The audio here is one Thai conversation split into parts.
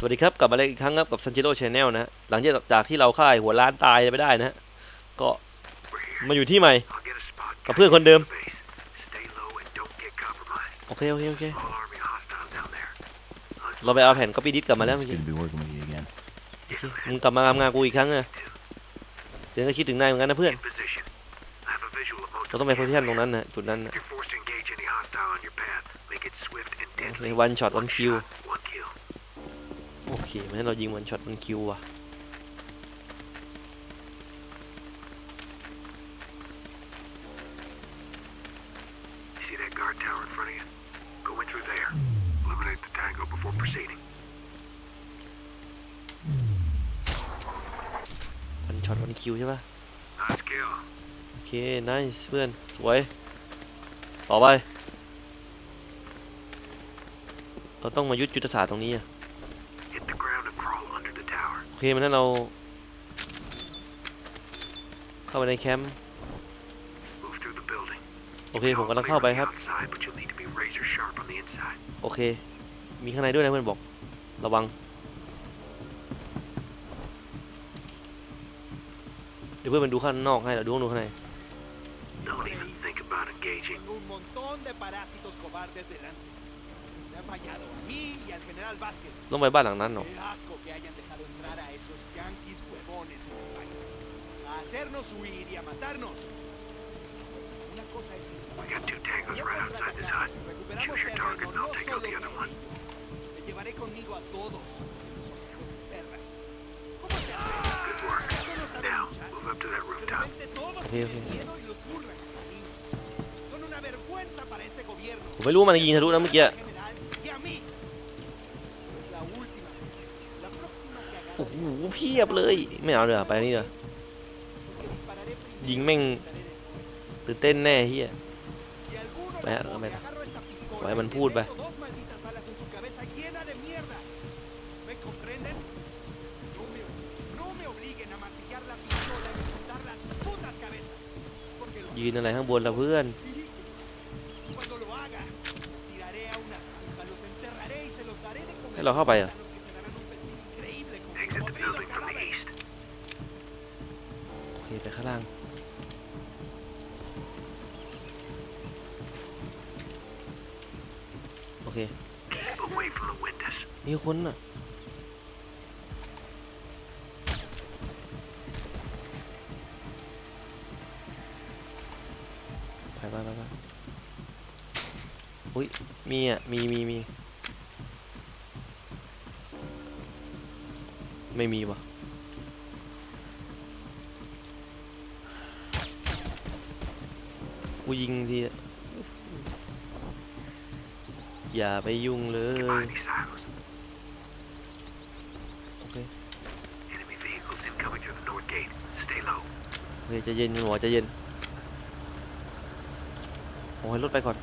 สวัสดีครับกลับมาเล่นอีกครั้งครับกับซันจิโร่ชาแนลนะหลังจากที่เราค่ายหัวล้านตายไปได้นะก็มาอยู่ที่ใหม่กับเพื่อนคนเดิมโอเคโอเคโอเคเราไปเอาแผ่นก็ปีดิสกลับมาแล้วเมื่อกี้มึงกลับมาทำงานกูอีกครั้งนะเดี๋ยวก็คิดถึงนายเหมือนกันนะเพื่อนเราต้องไปโพสิชันตรงนั้นนะจุดนั้นนะวันช็อตวันคิวดมันให้เรายิงวันช็อตมันคิวว่ะวันช็อตวันคิวใช่ป่ะ โอเคนิสเพื่อนสวยต่อไป เราต้องมายุดยุทธศาสตร์ตรงนี้อ่ะเค มันนั้นเรา เข้าไปในแคมป์ โอเค ผมกำลังเข้าไปครับ โอเค มีข้างในด้วยนะเพื่อนบอก ระวัง เดี๋ยวเพื่อนมดูข้างนอกให้เราดูข้างใน u a n a y al general Vázquez. No me balan, ah, no. asco que hayan dejado entrar a esos yanquis huevones A hacernos y a matarnos. Una cosa es We got two tangos right outside this hut. Choose your target take the other one. Me llevaré conmigo a todos. de ¿Cómo to una vergüenza este พียบเลย ไม่เอาเดี๋ยวไปนี่เด้อยยิงแม่ง ตื่นเต้นแน่เฮียไปฮะไปะไปมันพูดไปยืนอะไรข้างบนละเพื่อนให้เราเข้าไปอ่ะข้างล่าง โอเค มีคนอ่ะ ไปไปไปไปอุ้ย มีอ่ะ มีมีมีไม่มีวะูยิงทีอย่าไปยุ่งเลยโอเคโอเคจะเย็นหัวจะเย็นโอ้ยรถไปก่อน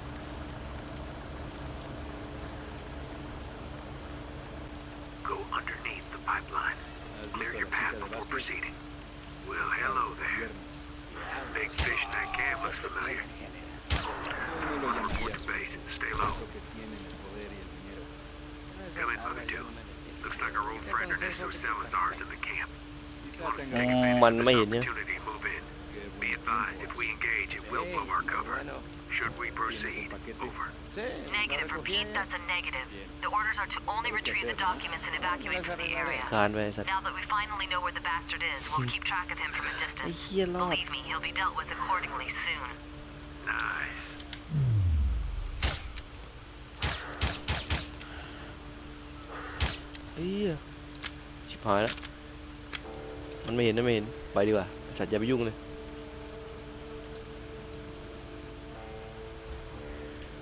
Should we proceed? Negative, repeat, that's a negative. The orders are to only retrieve the documents and evacuate from the area. Ah, now that we finally know where the bastard is, we'll hmm. keep track of him from a distance. Believe me, he'll be dealt with accordingly soon. Nice. เหี้ยชิบหายแล้วมันไม่เห็นนะไม่เห็นไปดีกว่าสัตว์อย่าไปยุ่งเลย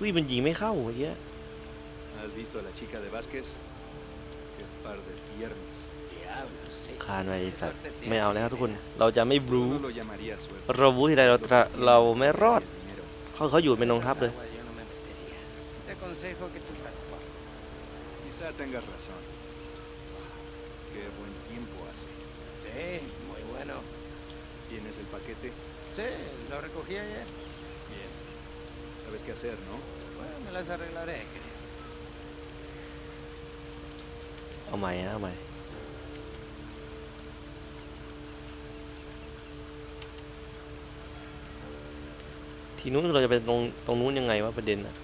วิ่งมันยิงไม่เข้าเยอะี h a s visto la chica de Vázquez? Qué par de piernas. คานไปไอสัตว์ไม่เอาแล้วครับทุกคนเราจะไม่บลูเราบูที่ใดเราตรเราไม่รอดเขาเขาอยู่เป็นองทัพเลยเ Sí, muy bueno. ¿Tienes el paquete? Sí, lo recogí ayer. Bien. Sabes qué hacer, ¿no? Bueno, me las arreglaré, creo. เอาใหม่นะเอาใหม่ ทีนู้นเราจะไปตรงตรงนู้นยังไงวะประเด็นอะ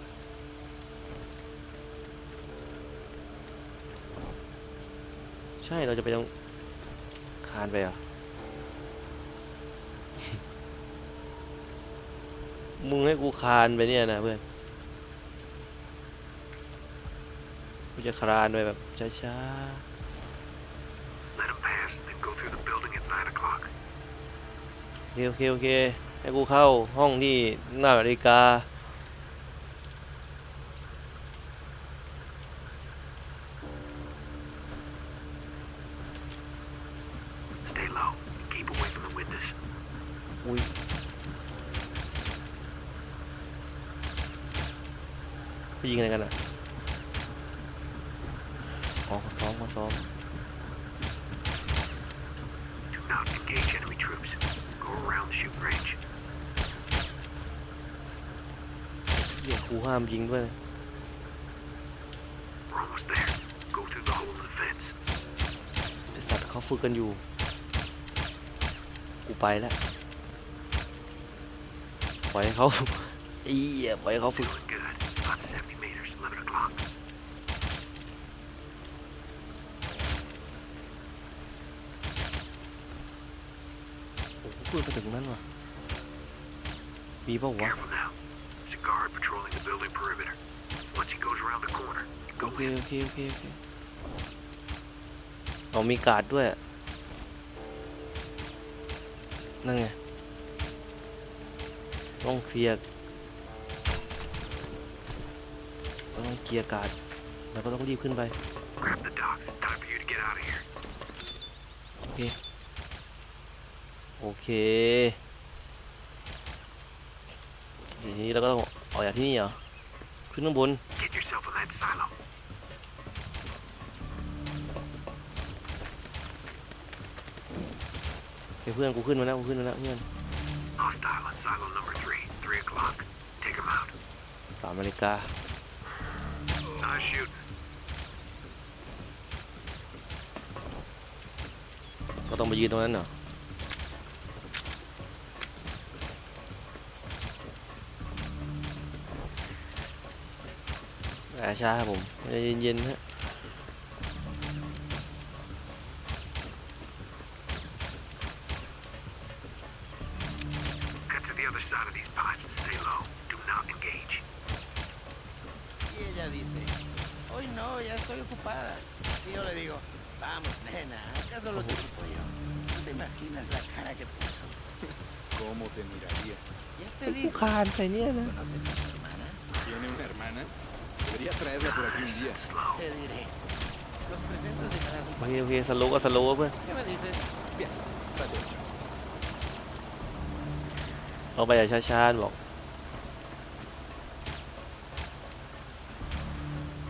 ใช่ เราจะไปตรงคานไปเหรอมึงให้กูคานไปเนี่ยนะเพื่อน กูจะคลานไปแบบช้าๆ l e โอเคโอเคโอเคให้กูเข้าห้องที่หน้านาฬิกาปล่อยให้เขาเอี้ยปล่อยให้เขาฝึกโอ้โหพูดไปถึงนั้นว่ะมีเปล่าวะ Careful now. There's a guard patrolling the building perimeter. Once he goes around the corner, you โอ go เค in. โอเคโอเคโอเคเอามีการ์ดด้วยนั่นไงต้องเคลียร์ต้องเคลียร์การดแล้วก็ต้องรีบขึ้นไปโอเคโอเคทีนี้เราก็ต้องออกจากที่นี่เหรอขึ้นข้างบนเพื่อนกูขึ้นมาแล้วกูขึ้นมาแล้วเพื่อนอเมริกาก็ต้องไปยืนตรงนั้นเหรออาชาครับผมเย็นๆฮะ genial. ¿eh? ¿Conoces a mi hermana? ¿Tiene una hermana? d e b e r í a traerla por aquí un día. Te diré. Los presento s e c a d a un Oye, oye, esa loba, esa loba, güey. ¿Qué me dices? Bien, vale. เอาไปอย่างช้าๆบอก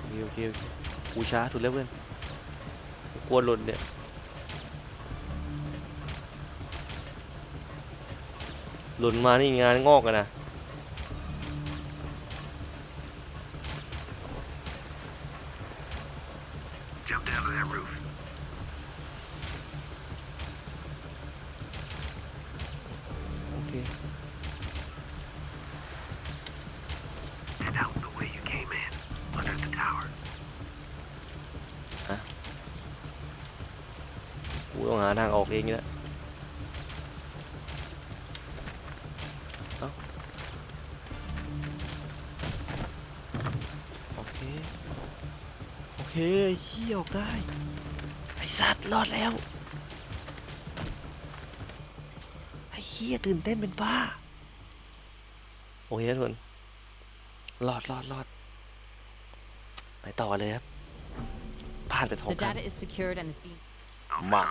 โอเคโอเคอกูช้าถุดแล้วเพื่อนกูกลัวหล่นเนี่ยหล่นมานี่งานงอกกันนะโอเคโอเคเฮียออกได้ไอสัตว์รอดแล้วไอเฮียตื่นเต้นเป็นป้าโอเคทุกคนรอดรอดรอดไปต่อเลยครับผ่านไปสองครั้งมา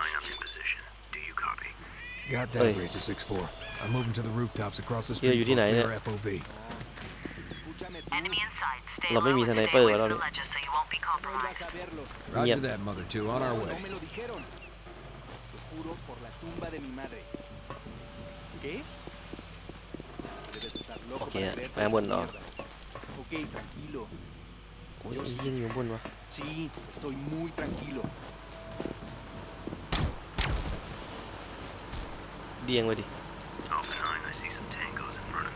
Got that, Oi. Razor 6-4. I'm moving to the rooftops across the street อยู่ที่ไหนเนี่ย for FOV. Eh? เราไม่มีทนายเปอร์แล้วเนี่ย Roger that, Mother 2. On our way. No me lo dijeron. Lo Ok, para creerte me Ok, tranquilo. โอ้ยไอ้เหี้ยนี่อยู่ข้างบนวะ Sí, estoy muy tranquilo. เอียงไปดิ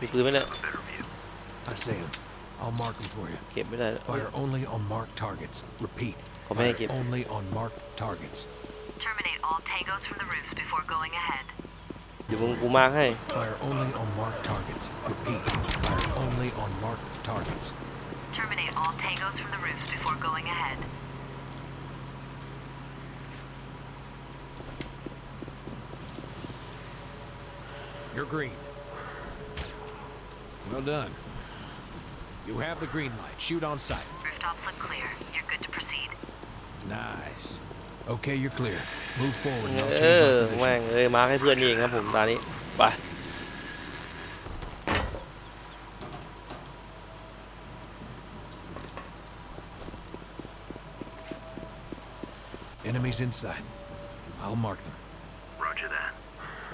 มีปืนไหมเนี่ย I see him. I'll mark him for you. Fire only on marked targets. Repeat. Fire only on marked targets. Terminate all tangos from the roofs before going ahead. Fire only on marked targets. Repeat. Fire only on marked targets. Terminate all tangos from the roofs before going ahead. You're green. Well done. You have the green light. Shoot on sight. Rooftops look clear. You're good to proceed. Nice. Okay, you're clear. Move forward. Enemies inside. I'll mark them.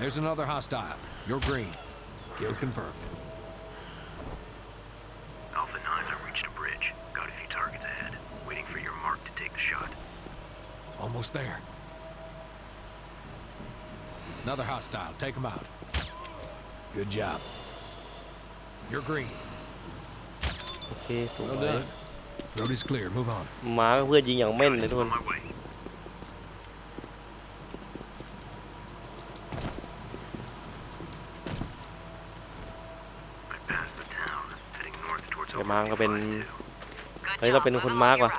There's another hostile. You're green. Kill confirmed. Alpha 9, I reached a bridge. Got a few targets ahead. Waiting for your mark to take the shot. Almost there. Another hostile. Take him out. Good job. You're green. Okay, so well done. Road is clear. Move on. มาร์กก็เป็น เฮ้ยเราเป็นคนมาร์กว่ะ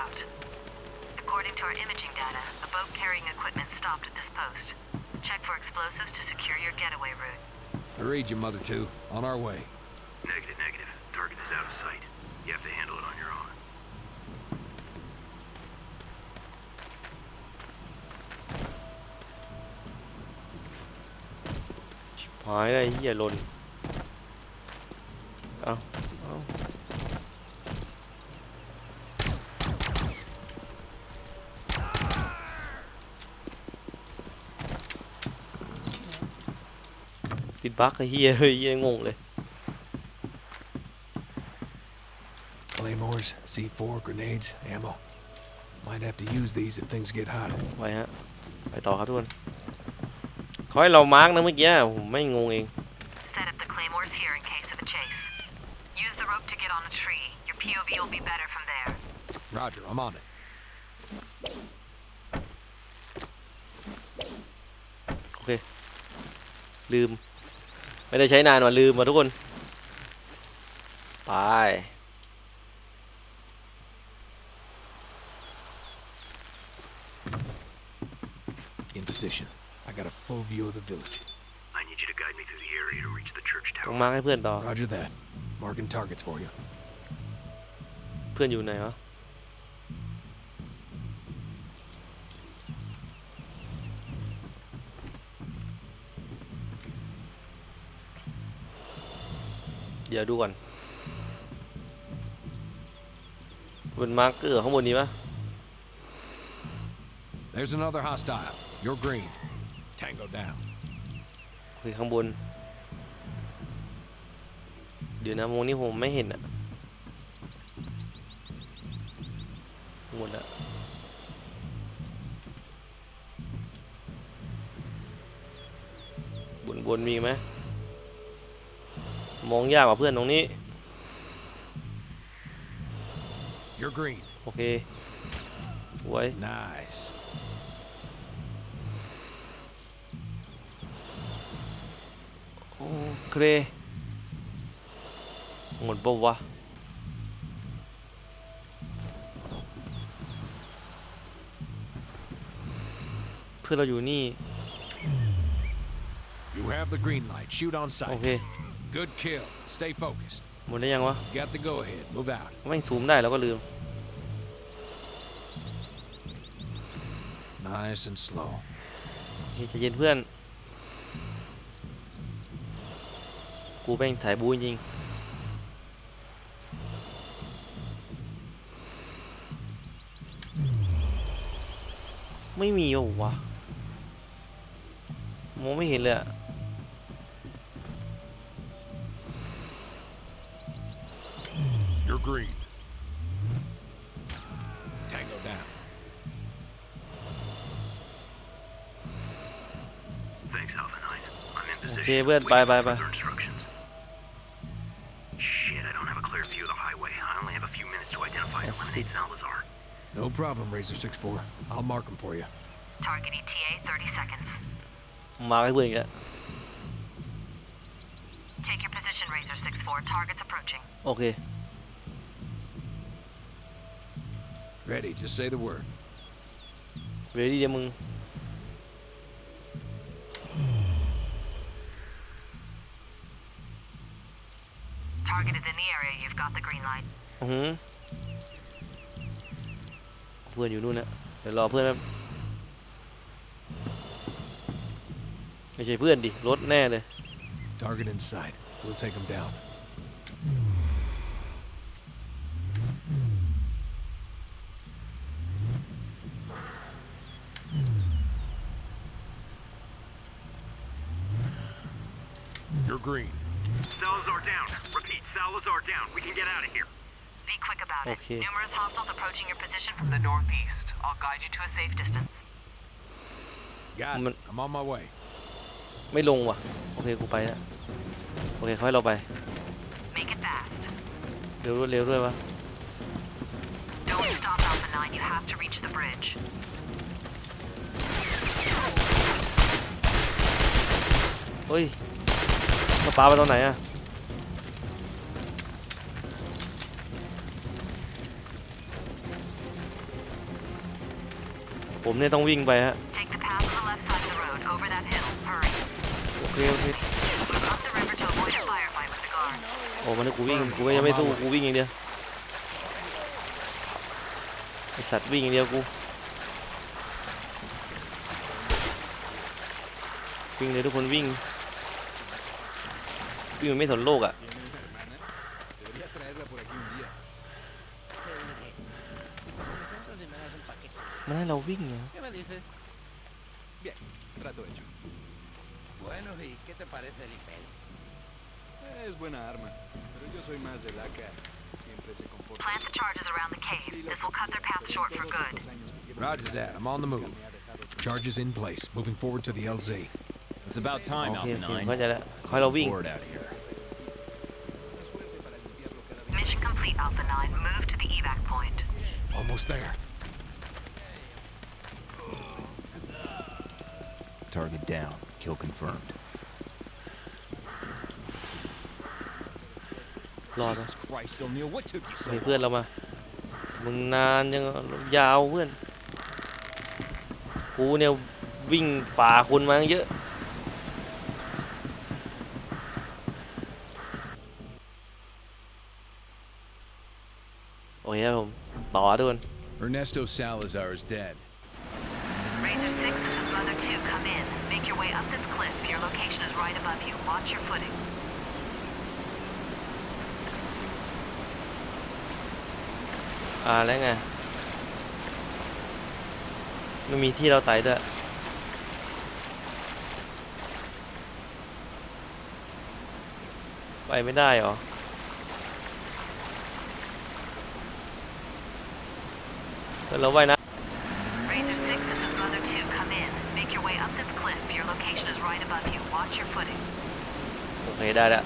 According to our imaging data, a boat carrying equipment stopped at this post. Check for explosives to secure your getaway route. I read you, Mother 2. On our way. Negative, negative. Target is out of sight. You have to handle it on your own. หายได้เหี้ยลนฟักเฮียเฮียงงเลย Claymores, C4, grenades, ammo. Might have to use these if things get hot. ไปฮะไปต่อครับทุกคน ขอให้เรามาร์กนะเมื่อกี้ผมไม่งงเอง Set up the claymores here in case of a chase. Use the rope to get on a tree. Your POV will be better from there. Roger, I'm on it. โอเคไม่ได้ใช้นานว่าลืมมาทุกคนไปต้องมาให้เพื่อนต่อเพื่อนอยู่ไหนวะเดี๋ยวดูก่อนบนมาร์กเกอร์ข้างบนนี้ปะ There's another hostile. You're green. Tango down. คุยข้างบน เดี๋ยวนะมงนี้ผมไม่เห็นอะหมดละบนบนมีไหมมองยากกว่าเพื่อนตรงนี้ โอเคสวย Nice. โอเคหมดปะวะ เพื่อเราอยู่นี่โอเค Good kill. Stay focused. หมดได้ยังวะ got the go ahead. Move out. ไม่งซูมได้แล้วก็ลืม Nice and slow. เฮ้ยใจเย็นเพื่อนกูแม่งสายบูจริงไม่มีโอ้วะมองไม่เห็นเลยอะ Green. Tango down. Thanks, Alpha I'm in position. Okay, wait, bye, bye, bye. Instructions. Shit, I don't have a clear view of the highway. I only have a few minutes to identify and eliminate Salazar. No problem, Razor 6-4. I'll mark him for you. Target ETA 30 seconds. Marking it. Take your position, Razor 6-4. Target's approaching. Okay. Ready, just say the word. Ready เดี๋ยวมึง Target is in the area. You've got the green light. อืมเพื่อนอยู่นู่นนะเดี๋ยวรอเพื่อนแปไม่ใช่เพื่อนดิรถแน่เลย Target in s i d e We'll take him down. down. We can get out of here. Be quick about okay. it. Numerous hostiles approaching your position from the northeast. I'll guide you to a safe distance. Got it. I'm on my way. ไม่ลงว่ะ โอเค กูไปแล้วโอเคเขาให้เราไป Make it fast. เร็วด้วยเร็วด้วยวะ Don't stop Alpha 9. You have to reach the bridge. เฮ้ยมาปาไปตอนไหนอะผมเนี่ยต้องวิ่งไปฮะโอเคโอเคโอ้มันกูวิ่งกูยังไม่สู้กูวิ่งอย่างเดียวไอสัตว์วิ่งอย่างเดียวกูวิ่งเลยทุกคนวิ่งวิ่งไม่สนโลกอ่ะ la ubiña. ¿Qué me dices? Bien, trato hecho. Bueno, ¿y qué te parece el Impel? Es buena arma, pero yo soy más de laca. Siempre se comporta. Plant the charges around the cave. This will cut their path short for good. Roger that. I'm on the move. Charges in place. Moving forward to the LZ. It's about time, okay, Alpha 9. Okay. out here. Mission complete, Alpha 9. Move to the evac point. Almost there. Target down. Kill confirmed. Jesus Christ, O'Neill, what took you so long? มึงนานยังยาวเพื่อน Ernesto Salazar is dead. Ranger 6 Mother 2, come in. Make your way up this cliff. Your location is right above you. Watch your footing. À, lấy nè. Nó mì thi đâu tại đó. ไปไม่ได้หรอเราไว้นะได้แล้ว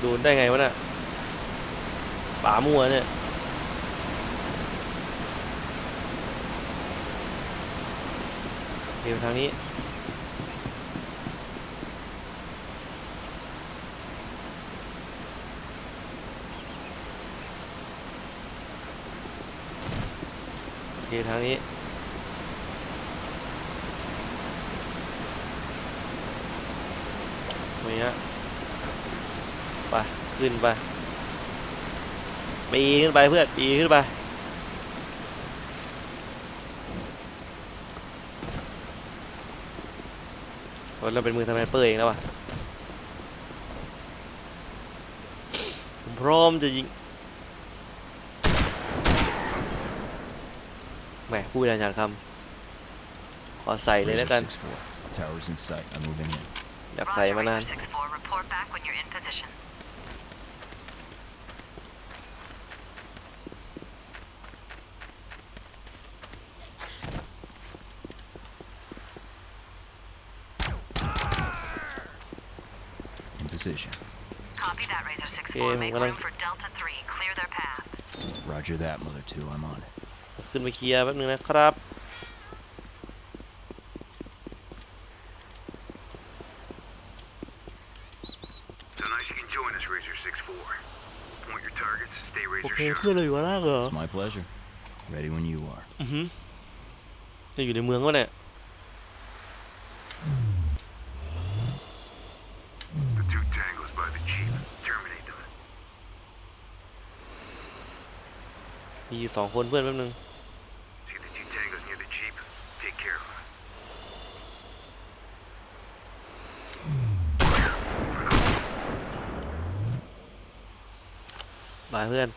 โดนได้ไงวะน่ะป่ามัวเนี่ย เดี๋ยวทางนี้คทางนี้นีไป ขึ้นไปปีขึ้นไปเพื่อนปีขึ้นไปเราเป็นมือทำไมเปอยเองแล้ววะผมพร้อมจะยิงหมพูดนานๆคำขอใส่เลยแล้วกัน Towers in sight. I'm moving in. report back when you're in position. In position. Yeah, I'm- Roger that, Mother 2. I'm on it. ขึ้นไปเคลียร์แป๊บนึงนะครับโอเคื่อนเราอยู่ล่างเหรอ It's pleasure. Ready when you are. อืออจะอยู่ในเมืองวะเนี่ย h m m มีสองคนเพื่อนแป๊บนึงมาเพื่อน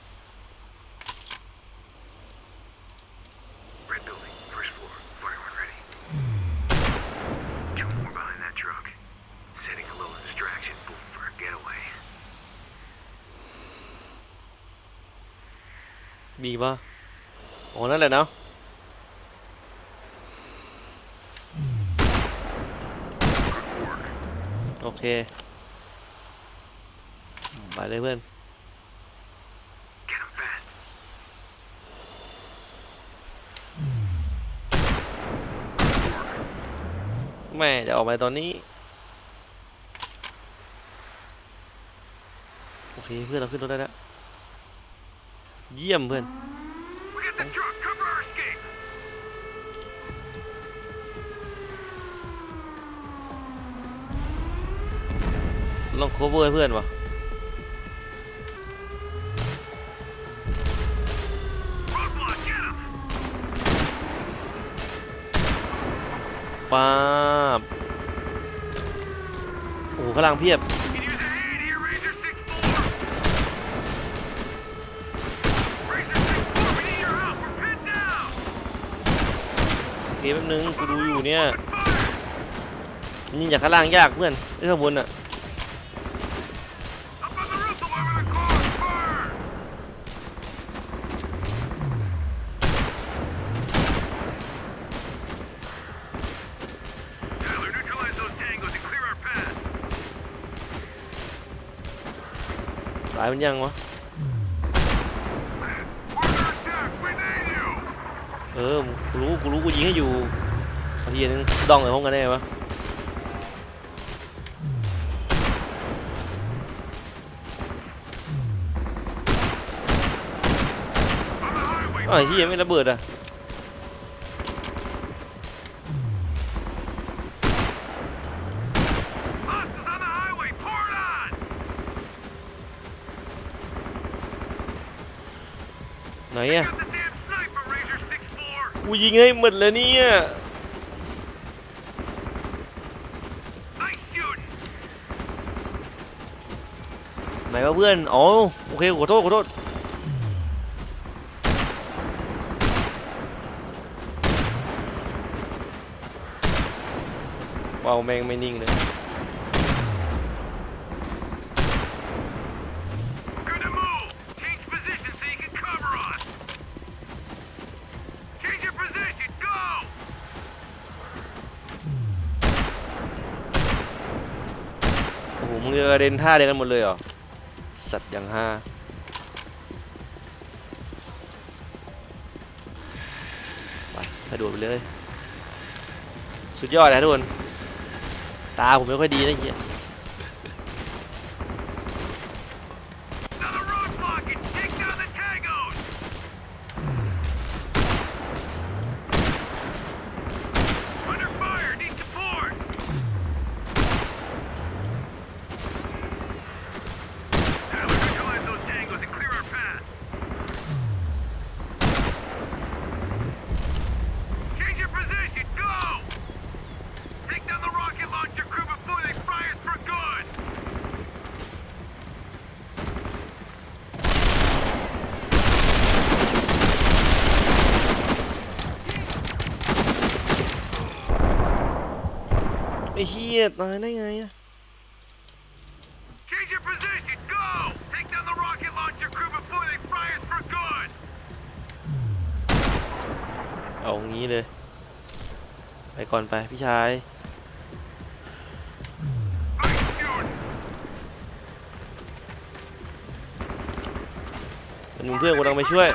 มีปะโอ้นั่นแหละเนาะ โอเคไปเลยเพื่อนแม่จะออกมาตอนนี้โอเคเพื่อนเราขึ้นรถได้แล้วเยี่ยมเพื่อนลองโคเวอร์เพื่อนวะปข้างล่างเพียบเกเคแป๊บนึงกูดูอยู่เนี่ยนี่จากข้างล่างยากเพื่อนไอ้ข้างบนอ่ะายมันยังวะ เออกูรู้ กูรู้ กูยิงให้อยู่อทีนึงดองเลยพ้องกันแน่ปะไอ้ที่ยังไม่ระเบิดอ่ะไหนอ่ะกูยิงให้หมดแล้วเนี่ย ไหนวะเพื่อนอ๋อโอเค ขอโทษ ขอโทษว้าวแม่งไม่นิ่งเลยคือเดินท่าเดียวกันหมดเลยเหรอ สัตว์อย่างห้าไปกรดดไปเลย สุดยอดนะทุกคนตาผมไม่ค่อยดีนะเฮียี้ยตายได้ไงอะเอางี้เลยไปก่อนไปพี่ชายเป็นเพื่อนกูต้องไปช่วย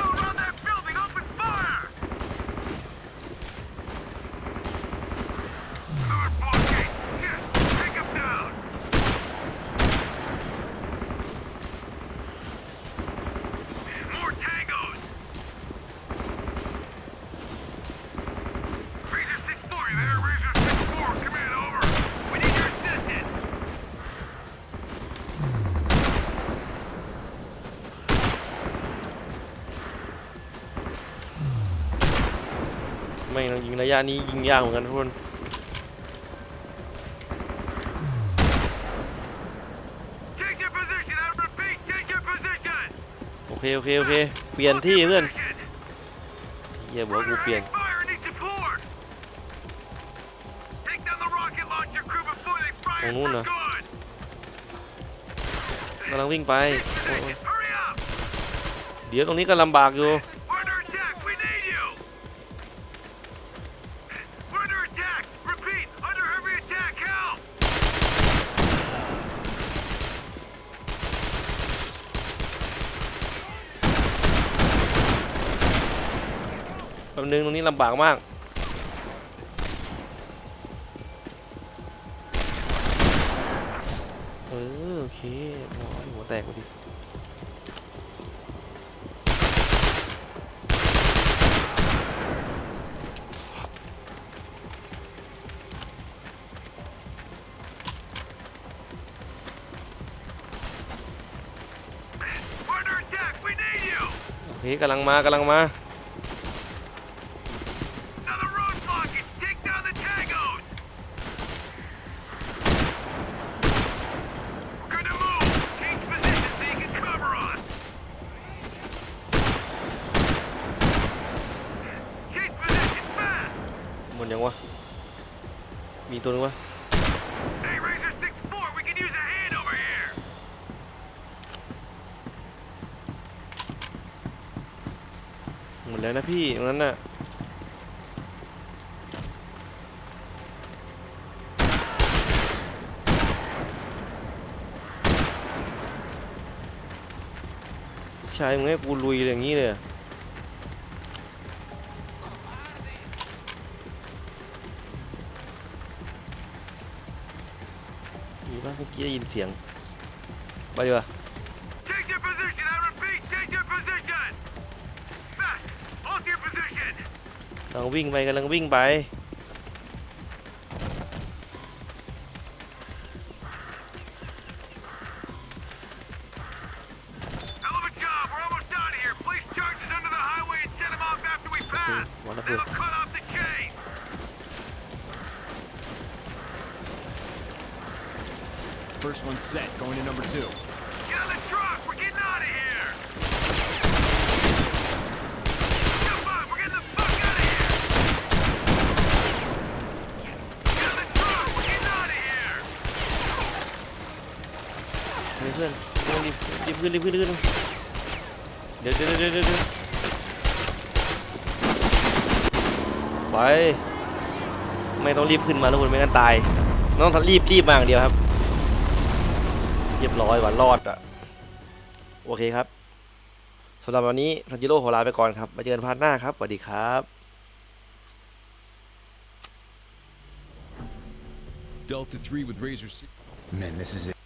งระยะนี้ยิงยากเหมือนกันทุกคนโอเคโอเคโอเค เปลี่ยนที่เพื่อนเฮียบอกกูเปลี่ยน ตรงนู้นนะกำลังวิ่งไป เดี๋ยวตรงนี้ก็ลำบากอยู่ป๊บนึงตรงนี้ลำบากมาก เออ โอเคโอ้ยหัวแตกพอดีโอเคกำลังมากำลังมาเลยวนะพี่ตรงนั้นน่ะชายมึงให้กูลุยอย่างนี้เลยมีบ้างเมื่อกี้ได้ยินเสียง ไปดีกว่ากำลังวิ่งไปกำลังวิ่งไป First one set, going to number two. ขึ้นรีบขึ้นเดี๋ยวเดี๋ยวเดี๋ยวเดี๋ยวไป ไม่ต้องรีบขึ้นมาทุกคนไม่งั้นตายต้องรีบรีบมาอย่างเดียวครับ เรียบร้อยว่ารอดอ่ะโอเคครับสำหรับวันนี้ซันจิโร่ขอลาไปก่อนครับ มาเจอกันพาร์ทหน้าครับสวัสดีครับ Delta 3 with Razor Man, this is it.